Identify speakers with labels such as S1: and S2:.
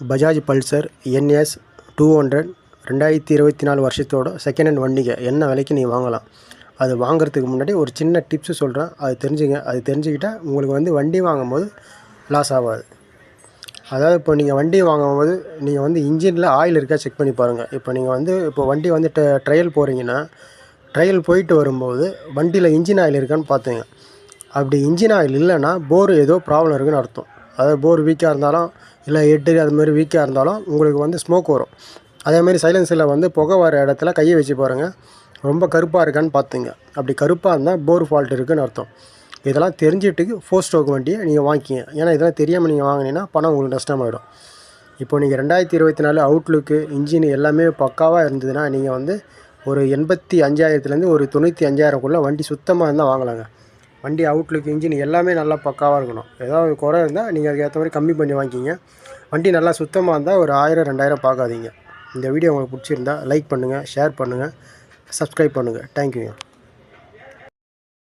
S1: Bajaj Pulsar NS two hundred ரெண்டாயிரத்தி இருபத்தி நாலு வருஷத்தோட செகண்ட் ஹேண்ட் வண்டிங்க. என்ன விலைக்கு நீங்கள் வாங்கலாம்? அது வாங்குறதுக்கு முன்னாடி ஒரு சின்ன டிப்ஸு சொல்கிறேன் அது தெரிஞ்சுங்க. அது தெரிஞ்சுக்கிட்டால் உங்களுக்கு வந்து வண்டி வாங்கும்போது லாஸ் ஆகாது. அதாவது இப்போ நீங்கள் வண்டி வாங்கும்போது நீங்கள் வந்து இன்ஜினில் ஆயில் இருக்கா செக் பண்ணி பாருங்கள் இப்போ நீங்கள் வந்து இப்போ வண்டி வந்து ட ட்ரையல் போகிறீங்கன்னா ட்ரையல் போயிட்டு வரும்போது வண்டியில் இன்ஜின் ஆயில் இருக்கான்னு பார்த்துங்க. அப்படி இன்ஜின் ஆயில் இல்லைன்னா போர் ஏதோ ப்ராப்ளம் இருக்குன்னு அர்த்தம். அதாவது போர் வீக்காக இருந்தாலும் இல்லை எட்டு அதுமாதிரி வீக்காக இருந்தாலும் உங்களுக்கு வந்து ஸ்மோக் வரும். அதேமாதிரி சைலன்ஸில் வந்து புகை வர இடத்துல கையை வச்சு பாருங்கள் ரொம்ப கருப்பாக இருக்கான்னு பார்த்துங்க அப்படி கருப்பாக இருந்தால் போர் ஃபால்ட் இருக்குன்னு அர்த்தம். இதெல்லாம் தெரிஞ்சுட்டு ஃபோர் ஸ்ட்ரோக் வண்டியை நீங்கள் வாங்கிக்கிங்க. ஏன்னா இதெல்லாம் தெரியாமல் நீங்கள் வாங்கினீங்கன்னா பணம் உங்களுக்கு நஷ்டமாயிடும். இப்போ நீங்கள் ரெண்டாயிரத்தி இருபத்தி நாலு அவுட்லுக்கு இன்ஜின் எல்லாமே பக்காவாக இருந்ததுன்னா நீங்கள் வந்து ஒரு எண்பத்தி அஞ்சாயிரத்துலேருந்து ஒரு தொண்ணூற்றி அஞ்சாயிரம்குள்ளே வண்டி சுத்தமாக இருந்தால் வாங்கலாங்க. வண்டி அவுட்லுக் இன்ஜின் எல்லாமே நல்லா பக்காவாக இருக்கணும். ஏதாவது குறை இருந்தால் நீங்கள் அதுக்கேற்ற மாதிரி கம்மி பண்ணி வாங்கிக்கிங்க. வண்டி நல்லா சுத்தமாக இருந்தால் ஒரு ஆயிரம் ரெண்டாயிரம் பார்க்காதீங்க இந்த வீடியோ உங்களுக்கு பிடிச்சிருந்தா லைக் பண்ணுங்கள் ஷேர் பண்ணுங்கள் சப்ஸ்கிரைப் பண்ணுங்கள் தேங்க்யூங்க